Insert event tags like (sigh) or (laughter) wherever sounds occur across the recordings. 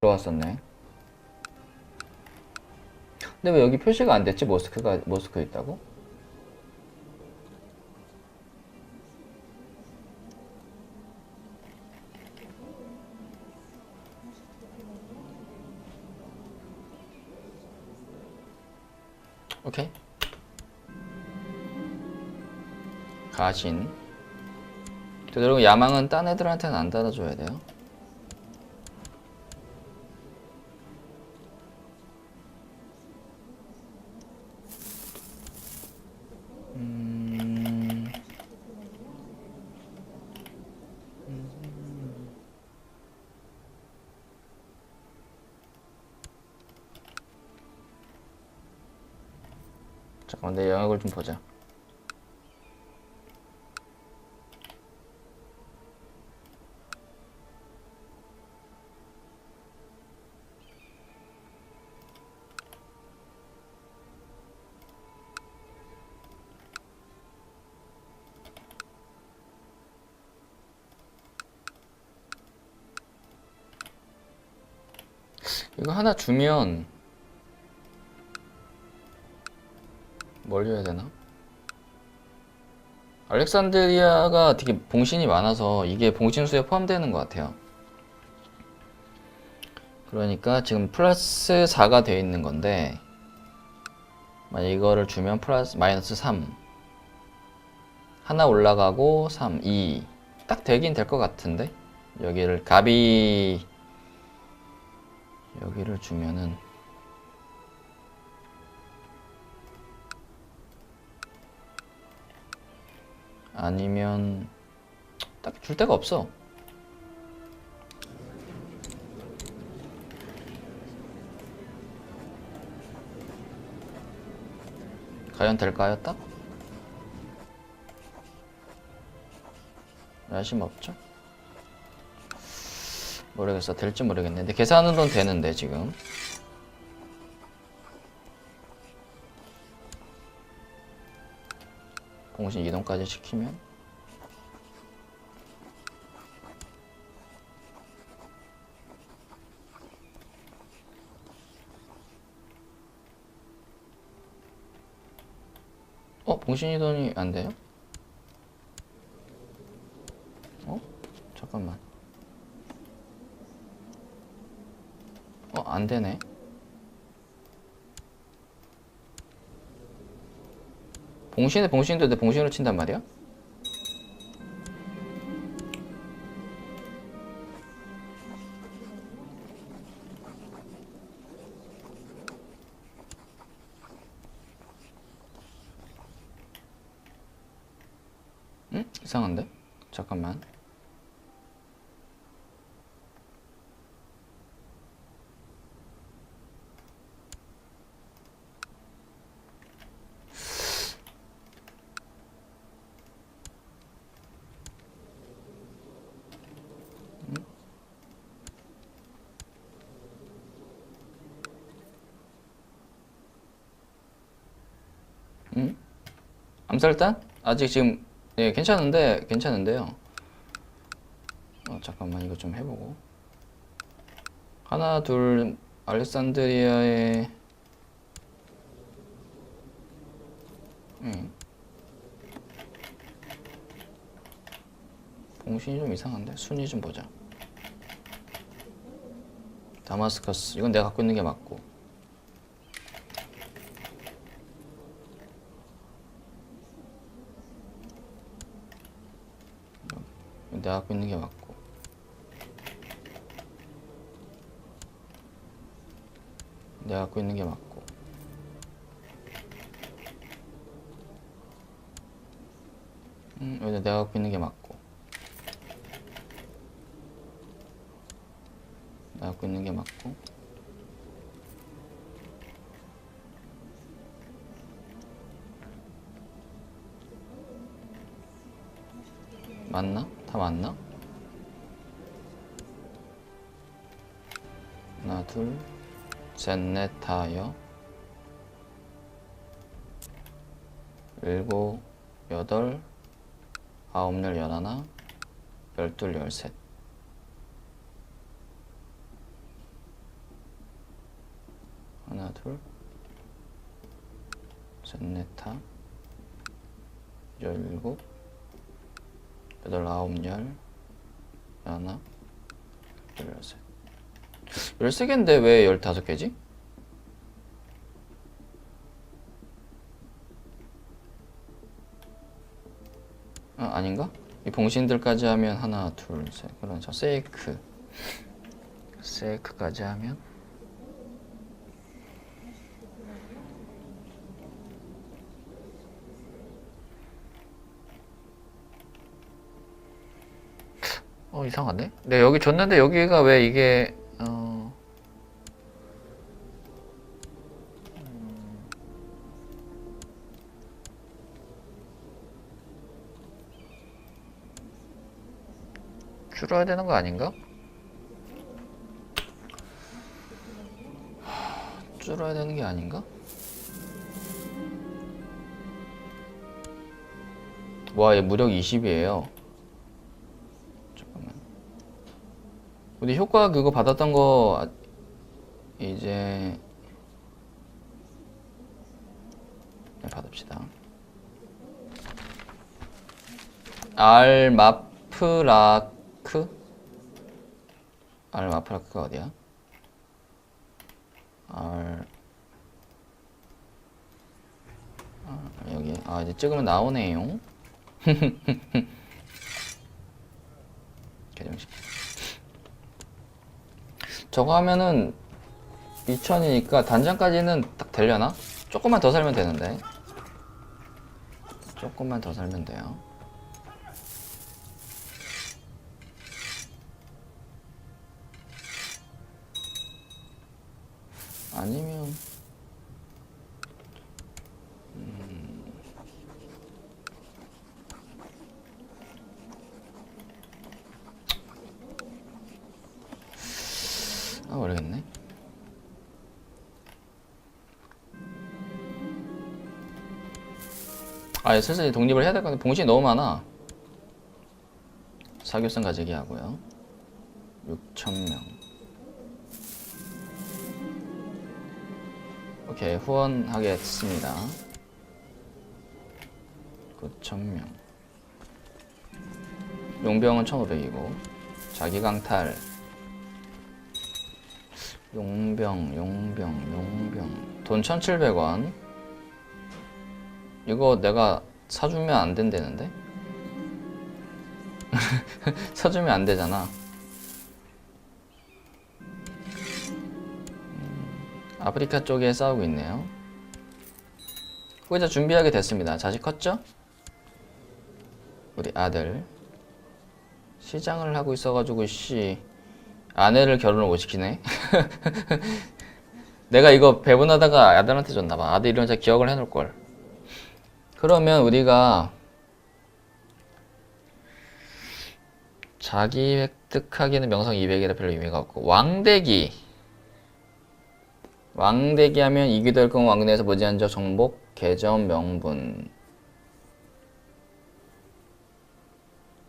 들어왔었네. 근데 왜 여기 표시가 안 됐지? 모스크가 모스크 있다고? 오케이. 가신. 되도록 야망은 딴 애들한테는 안 달아줘야 돼요. 잠깐만 내 영역을 좀 보자. 이거 하나 주면 뭘 줘야 되나? 알렉산드리아가 되게 봉신이 많아서 이게 봉신수에 포함되는 것 같아요. 그러니까 지금 플러스 4가 되어 있는 건데 만약 이거를 주면 플러스 마이너스 3 하나 올라가고 3, 2 딱 되긴 될 것 같은데 여기를 갑이 여기를 주면은 아니면 딱줄 데가 없어. 과연 될까요, 딱? 야심 없죠? 모르겠어. 될지 모르겠는데. 계산은 돈 되는데, 지금. 공신 이동까지 시키면. 어, 봉신 이동이 안 돼요? 어? 잠깐만. 어, 안 되네. 봉신에 봉신도 내 봉신으로 친단 말이야? 응? 암살단? 아직 지금 예 괜찮은데 괜찮은데요. 어, 잠깐만 이거 좀 해보고 하나 둘 알렉산드리아의 응. 봉신이 좀 이상한데 순위 좀 보자. 다마스커스 이건 내가 갖고 있는 게 맞고 내가 갖고 있는 게 맞고. 내가 갖고 있는 게 맞고. 음, 여기 내가 갖고 있는 게 맞고. 내가 갖고 있는 게 맞고. 맞나? 다 맞나? 하나, 둘, 셋, 넷, 다여 일곱, 여덟, 아홉, 열, 열하나, 열둘, 열셋. 하나 둘 셋넷 다. 열일곱 여덟 아홉 열 하나 열여섯 열세 개인데 왜 열다섯 개지? 아, 아닌가? 이 봉신들까지 하면 하나, 둘, 셋. 그럼 저 세이크. 세이크까지 하면 어 이상하네. 네 여기 줬는데 여기가 왜 이게 어 줄어야 되는 거 아닌가? 줄어야 되는 게 아닌가? 와, 얘 무력 20이에요. 잠깐만. 우리 효과 그거 받았던 거 아- 이제 네, 받읍시다. 알마프라크 알마프라크가 어디야? 알 아, 여기 아 이제 찍으면 나오네요. (laughs) 개정식. 저거 하면은 2000이니까 단장까지는 딱 되려나? 조금만 더 살면 되는데. 조금만 더 살면 돼요. 아니면 아 모르겠네. 아, 슬슬 독립을 해야 될 건데 봉신이 너무 많아. 사교성 가지기 하고요. 6,000명. 오케이, 후원하겠습니다. 9,000명. 용병은 1,500이고, 자기 강탈. 용병, 용병, 용병. 돈 1,700원. 이거 내가 사주면 안 된다는데? (laughs) 사주면 안 되잖아. 음, 아프리카 쪽에 싸우고 있네요. 후계자 준비하게 됐습니다. 자식 컸죠? 우리 아들. 시장을 하고 있어가지고, 씨. 아내를 결혼을 못 시키네. (laughs) 내가 이거 배분하다가 아들한테 줬나봐. 아들 이런 자 기억을 해놓을 걸. 그러면 우리가 자기 획득하기는 명성 200이라 별로 의미가 없고 왕대기 왕대기 하면 이기덜금 왕래에서 무제한적 정복 개점 명분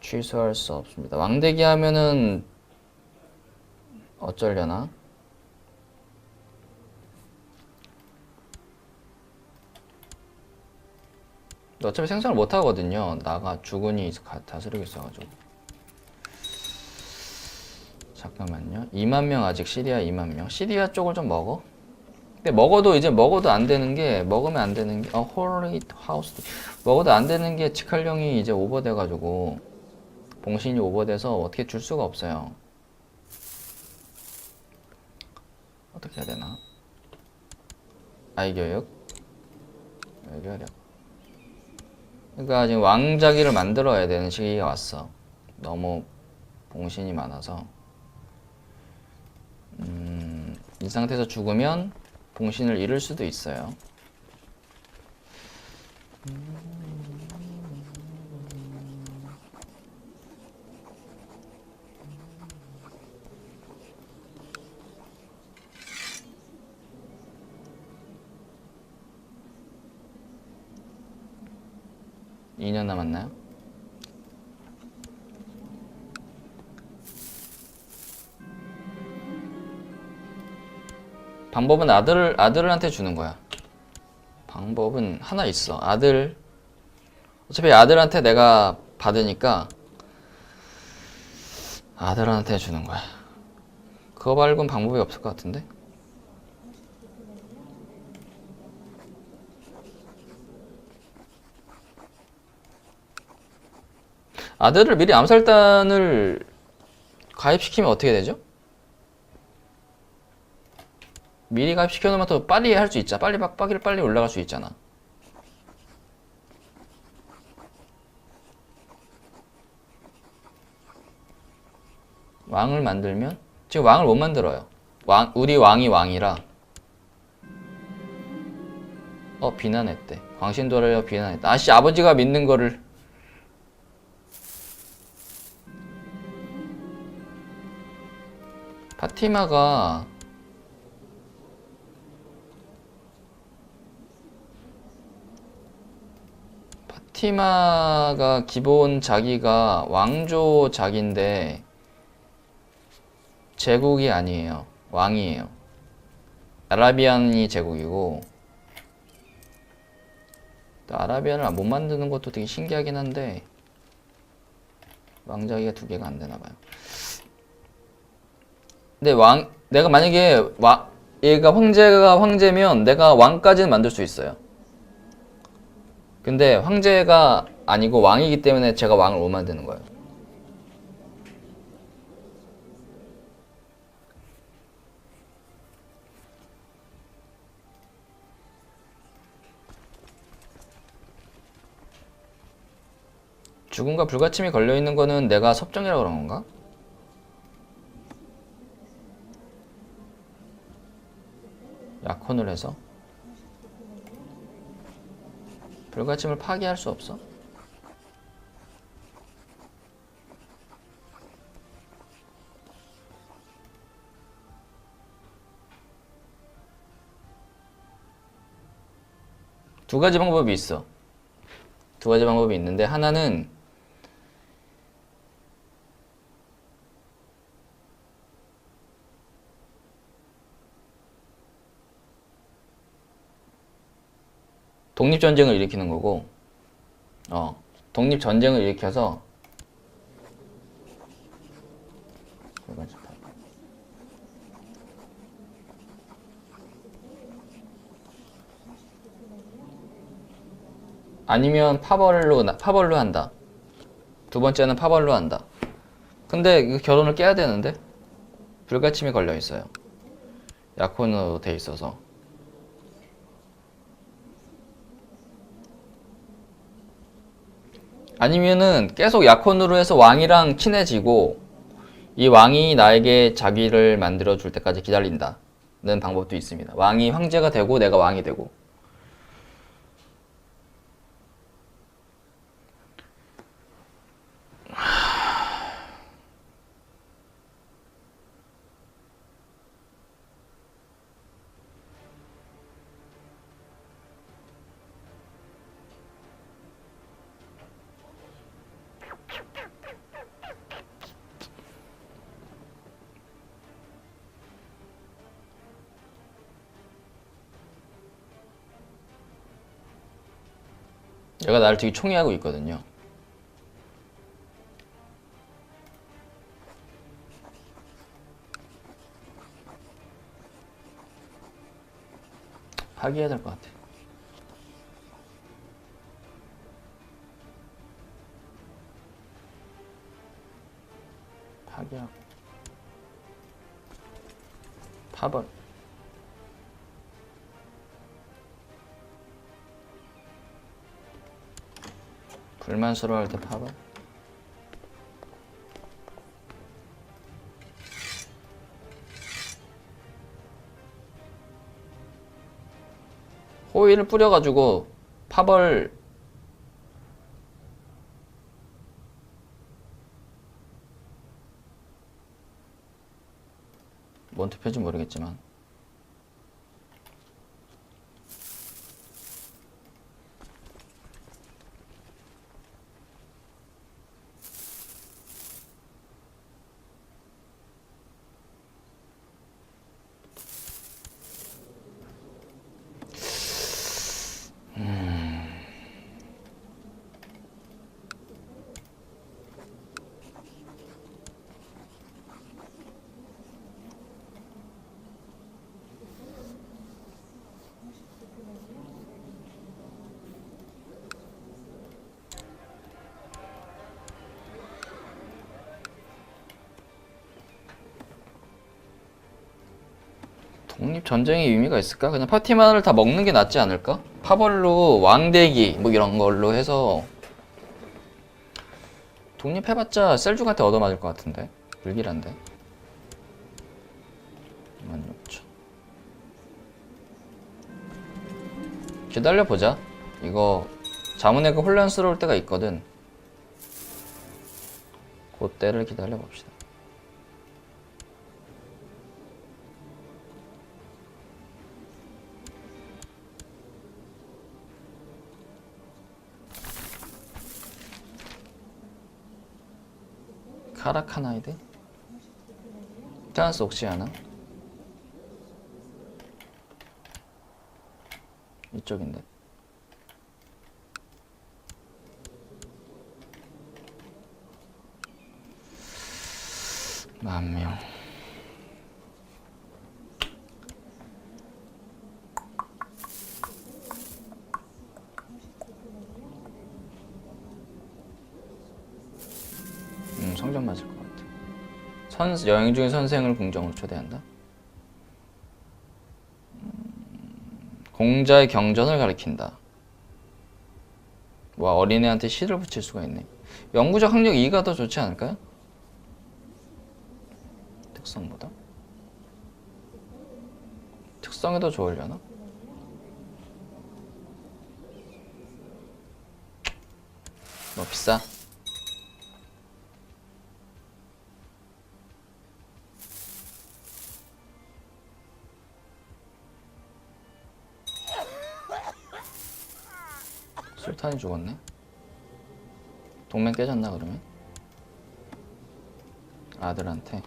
취소할 수 없습니다. 왕대기 하면은 어쩌려나? 어차피 생성을 못 하거든요. 나가 주군이 가- 다스리고 있어가지고. 잠깐만요. 2만 명 아직 시리아 2만 명. 시리아 쪽을 좀 먹어. 근데 먹어도 이제 먹어도 안 되는 게 먹으면 안 되는 게 어, 홀리 하우스 먹어도 안 되는 게 직할령이 이제 오버돼가지고 봉신이 오버돼서 어떻게 줄 수가 없어요. 어떻게 해야 되나? 아이교육 교육 그러니까 지금 왕자기를 만들어야 되는 시기가 왔어. 너무 봉신이 많아서. 음, 이 상태에서 죽으면 봉신을 잃을 수도 있어요. 이년 남았나요? 방법은 아들 아들한테 주는 거야. 방법은 하나 있어. 아들 어차피 아들한테 내가 받으니까 아들한테 주는 거야. 그거 말고는 방법이 없을 것 같은데? 아들을 미리 암살단을 가입시키면 어떻게 되죠? 미리 가입시켜 놓으면 더 빨리 할 수 있잖아. 빨리 빡 빠기를 빨리 올라갈 수 있잖아. 왕을 만들면 지금 왕을 못 만들어요. 왕 우리 왕이 왕이라 어 비난했대. 광신도를 비난했다. 아씨 아버지가 믿는 거를 파티마가 파티마가 기본 자기가 왕조 자기인데 제국이 아니에요. 왕이에요. 아라비안이 제국이고 또 아라비안을 못 만드는 것도 되게 신기하긴 한데 왕자기가 두 개가 안 되나 봐요. 근데 왕 내가 만약에 와 얘가 황제가 황제면 내가 왕까지는 만들 수 있어요. 근데 황제가 아니고 왕이기 때문에 제가 왕을 못 만드는 거예요. 죽음과 불가침이 걸려 있는 거는 내가 섭정이라고 그런 건가? 약혼을 해서 불가침을 파기할 수 없어? 두 가지 방법이 있어. 두 가지 방법이 있는데 하나는 독립전쟁을 일으키는 거고, 어, 독립전쟁을 일으켜서, 아니면 파벌로, 나- 파벌로 한다. 두 번째는 파벌로 한다. 근데 그 결혼을 깨야 되는데, 불가침이 걸려 있어요. 약혼으로 돼 있어서. 아니면은 계속 약혼으로 해서 왕이랑 친해지고 이 왕이 나에게 자기를 만들어 줄 때까지 기다린다는 방법도 있습니다. 왕이 황제가 되고 내가 왕이 되고. 얘가 나를 되게 총애하고 있거든요. 파기해야 될 것 같아. 파기하고 파벌 불만스러워할 때 파벌 호일을 뿌려가지고 파벌 뭔 투표인지 모르겠지만 독립 전쟁의 의미가 있을까? 그냥 파티만을 다 먹는 게 낫지 않을까? 파벌로 왕대기 뭐 이런 걸로 해서 독립해봤자 셀죽한테 얻어맞을 것 같은데? 불길한데? 16,000 기다려보자. 이거 자문회가 혼란스러울 때가 있거든. 그때를 기다려봅시다 카라카나이드? 트란스 옥시아나? 이쪽인데 만명 선 여행 중에 선생을 궁정으로 초대한다. 음, 공자의 경전을 가리킨다. 와 어린애한테 시를 붙일 수가 있네. 영구적 학력 2가 더 좋지 않을까요? 특성보다? 특성이 더 좋으려나? 뭐 비싸? 술탄이 죽었네. 동맹 깨졌나 그러면? 아들한테.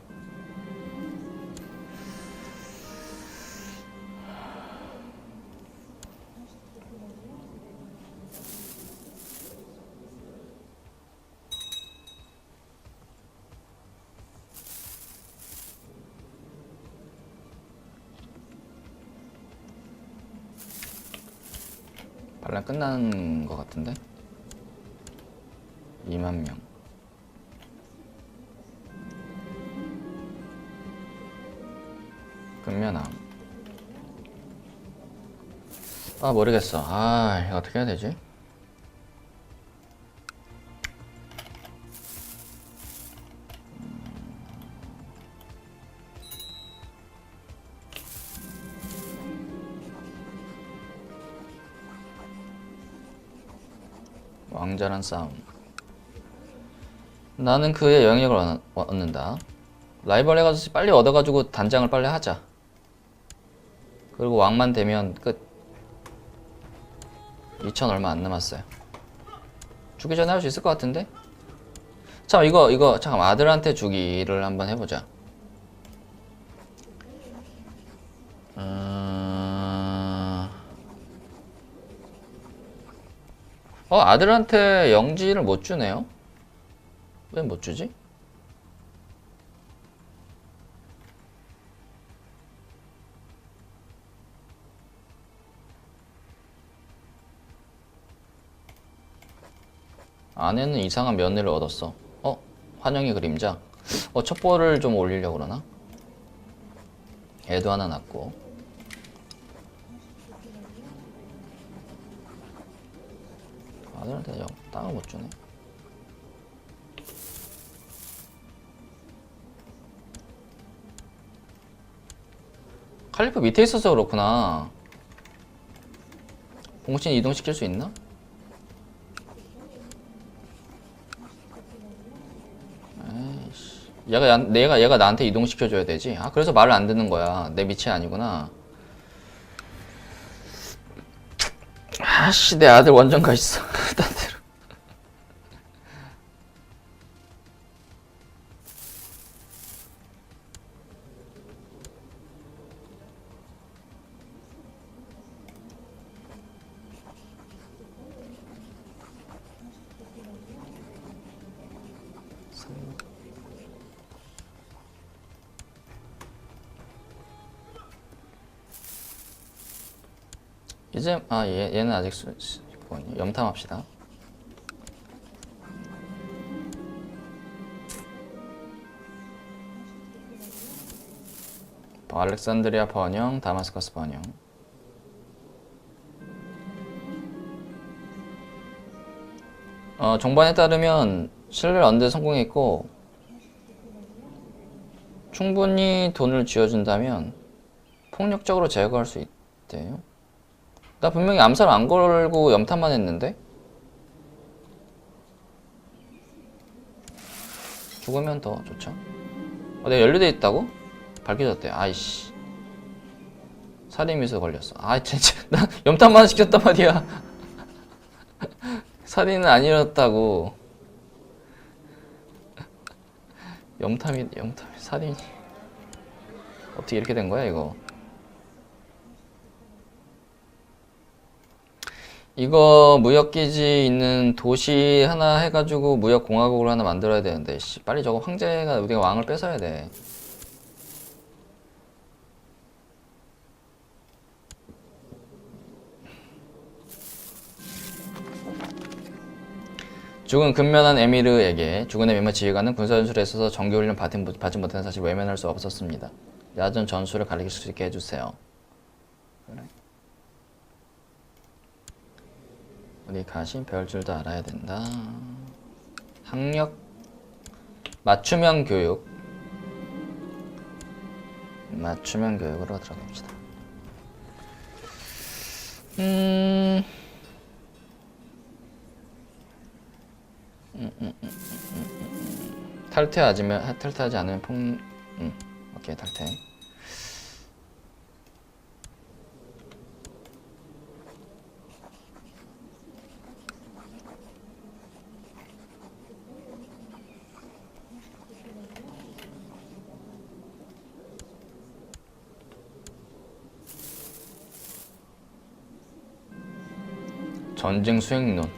반란 끝난 것 같은데? 2만 명. 금면함. 아 모르겠어. 아 이거 어떻게 해야 되지? 왕자란 싸움. 나는 그의 영향력을 얻- 얻는다. 라이벌 해가지고 빨리 얻어가지고 단장을 빨리 하자. 그리고 왕만 되면 끝. 2천 얼마 안 남았어요. 주기 전에 할 수 있을 것 같은데? 잠 이거 이거 잠깐 아들한테 주기를 한번 해보자. 어 아들한테 영지를 못 주네요. 왜 못 주지? 아내는 이상한 며느리를 얻었어. 어? 환영의 그림자. 어, 첩보를 좀 올리려고 그러나? 애도 하나 낳고. 아들한테 영- 땅을 못 주네. 칼리프 밑에 있어서 그렇구나. 봉신 이동시킬 수 있나? 얘가 야- 내가 얘가 나한테 이동시켜 줘야 되지. 아 그래서 말을 안 듣는 거야. 내 밑이 아니구나. 아씨 내 아들 원정 가 있어. 딴 데로. 이제 아 얘, 얘는 아직 수, 수- 있군요. 염탐합시다. 알렉산드리아 번영, 다마스커스 번영. 어, 정반에 따르면 신뢰를 얻는 데 성공했고 충분히 돈을 쥐어준다면 폭력적으로 제거할 수 있대요. 나 분명히 암살 안 걸고 염탐만 했는데? 죽으면 더 좋죠. 어, 내가 연루돼 있다고? 밝혀졌대. 아이씨. 살인미수 걸렸어. 아, (laughs) 진짜. 나 염탐만 시켰단 말이야. (laughs) 살인은 아니었다고. (laughs) 염탐이, 염탐이, 살인이. 어떻게 이렇게 된 거야, 이거? 이거 무역기지 있는 도시 하나 해가지고 무역공화국을 하나 만들어야 되는데, 씨, 빨리 저거 황제가 우리가 왕을 뺏어야 돼. 죽은 근면한 에미르에게 죽은 에미르 지휘관은 군사전술에 있어서 정규훈련 받지 못하는 사실 외면할 수 없었습니다. 야전 전술을 가르칠 수 있게 해주세요. 그래. 어디 가신 배울 줄도 알아야 된다. 학력 맞춤형 교육 맞춤형 교육으로 들어갑시다. 음. 탈퇴하지면 탈퇴하지 않으면 폭, 음, 오케이 탈퇴. 전쟁 수행론.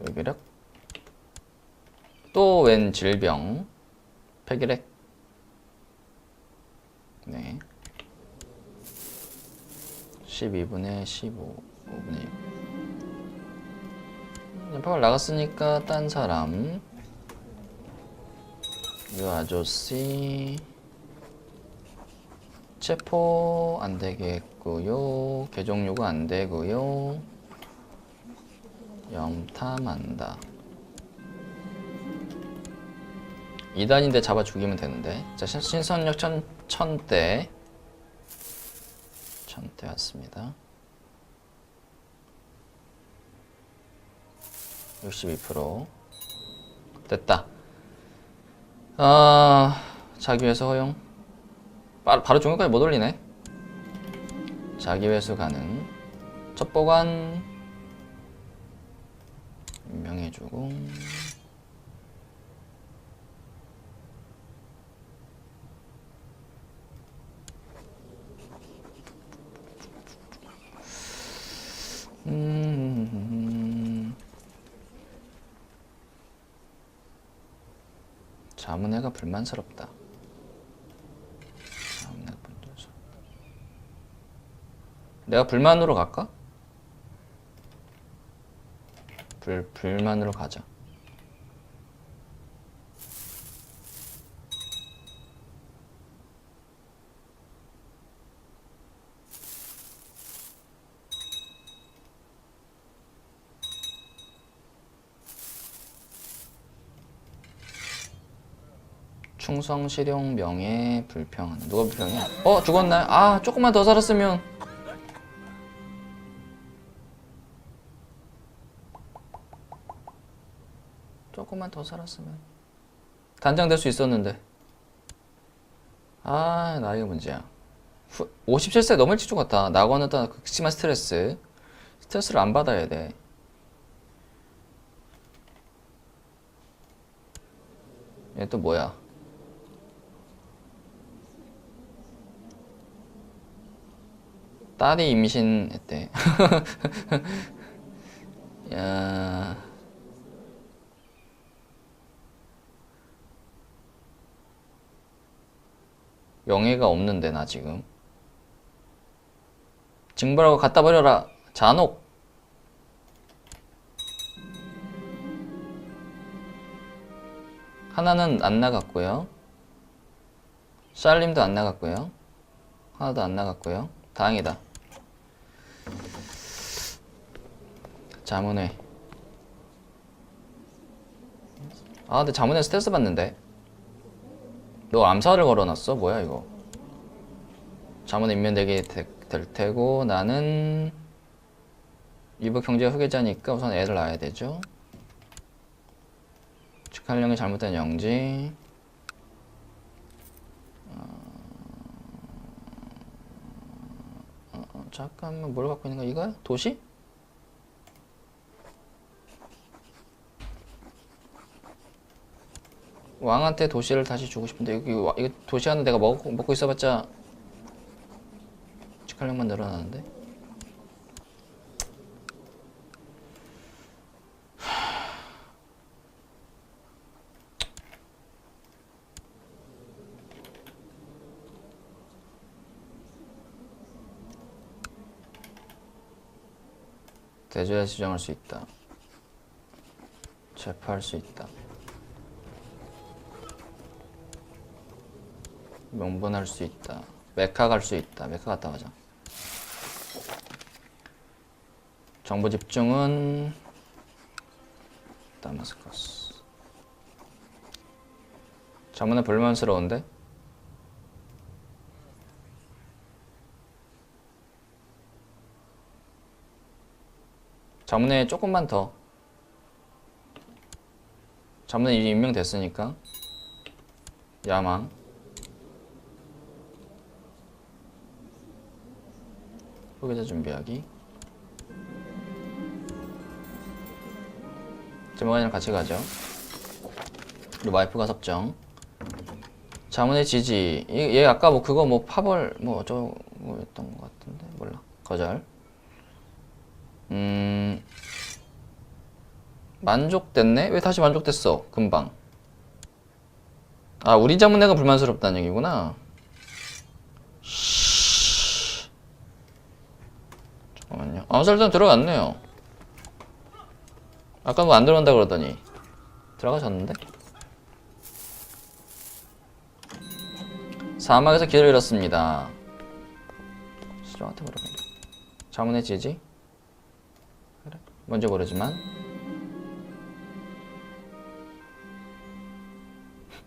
외계력 또 웬 질병? 폐기력 네. 12분의 15 5분의 6 연방을 나갔으니까 딴 사람. 이 아저씨 체포 안 되겠고요 개종 요구 안 되고요 염탐한다. 2단인데 잡아 죽이면 되는데. 자, 신- 신선력 천, 천대. 천대 왔습니다. 62% 됐다. 아, 자기 회수 허용. 바, 바로 중간까지 못 올리네. 자기 회수 가능. 첫 보관 임명해주고 음. 자문회가 불만스럽다. 자문회 분들서. 내가 불만으로 갈까? 불, 불만으로 가자. 충성, 실용, 명예, 불평. 누가 불평이야? 어, 죽었네. 아, 조금만 더 살았으면. 더 살았으면. 단장 될 수 있었는데. 아 나이가 문제야. 후, 57세 너무 일찍 죽었다. 낙원은 또 극심한 스트레스. 스트레스를 안 받아야 돼. 얘 또 뭐야? 딸이 임신했대. (laughs) 야. 영예가 없는데 나 지금. 징벌하고 갖다 버려라. 잔혹. 하나는 안 나갔고요. 샬림도 안 나갔고요. 하나도 안 나갔고요. 다행이다. 자문회. 아, 근데 자문회 스트레스 받는데. 너 암살을 걸어놨어? 뭐야 이거? 자문회 인면되게 되- 될 테고 나는 이북 경제가 후계자니까 우선 애를 낳아야 되죠. 축하령이 잘못된 영지. 어, 어, 잠깐만 뭘 갖고 있는 거야? 이거야? 도시? 왕한테 도시를 다시 주고 싶은데 여기 와- 이거 도시 하나 내가 먹고 먹고 있어봤자 축하령만 늘어나는데. 대조에 수정할 수 있다. 체포할 수 있다. 명분할 수 있다. 메카 갈 수 있다. 메카 갔다 가자. 정보 집중은 다마스커스. 자문에 불만스러운데? 자문에 조금만 더. 자문에 이제 임명됐으니까. 야망. 후계자 준비하기. 제목이랑 같이 가죠. 우리 와이프가 섭정. 자문의 지지. 얘, 얘 아까 뭐 그거 뭐 파벌 뭐 어쩌고 했던 것 같은데 몰라. 거절. 음 만족됐네? 왜 다시 만족됐어? 금방. 아 우리 자문회가 불만스럽다는 얘기구나. 잠깐만요. 아, 설정 들어갔네요. 아까 뭐 안 들어간다 그러더니 들어가셨는데? 사막에서 길을 잃었습니다. 시정한테 물어본다. 자문의 지지? 그래. 뭔지 모르지만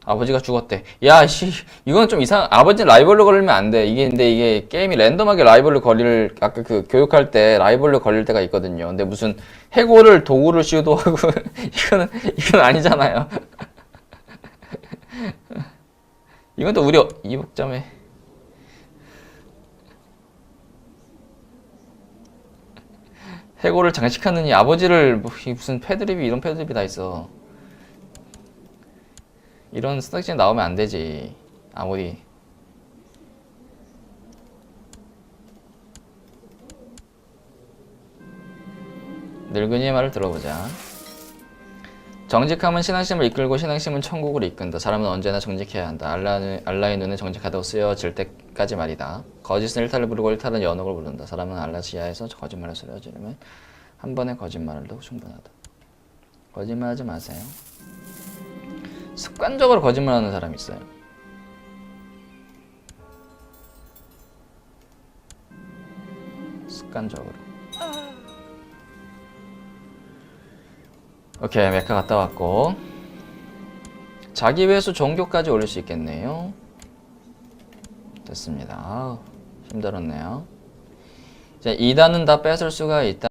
아버지가 죽었대. 야, 씨, 이건 좀 이상. 아버지 라이벌로 걸리면 안 돼. 이게 근데 이게 게임이 랜덤하게 라이벌로 걸릴 아까 그 교육할 때 라이벌로 걸릴 때가 있거든요. 근데 무슨 해고를 도구를 시도하고 (laughs) 이거는 이건 아니잖아요. (laughs) 이건 또 우리 이복점에 해고를 장식하느니 아버지를 뭐 무슨 패드립이 이런 패드립이 다 있어. 이런 스탁진 나오면 안 되지. 아무리. 늙은이의 말을 들어보자. 정직함은 신앙심을 이끌고 신앙심은 천국을 이끈다. 사람은 언제나 정직해야 한다. 알라는, 알라의 눈에 정직하다고 쓰여질 때까지 말이다. 거짓은 일탈을 부르고 일탈은 연옥을 부른다. 사람은 알라 지하에서 거짓말을 쓰려 지르면 한 번의 거짓말도 충분하다. 거짓말하지 마세요. 습관적으로 거짓말하는 사람이 있어요. 습관적으로. 오케이 메카 갔다 왔고 자기 회수 종교까지 올릴 수 있겠네요. 됐습니다. 힘들었네요. 이제 2단은 다 뺏을 수가 있다.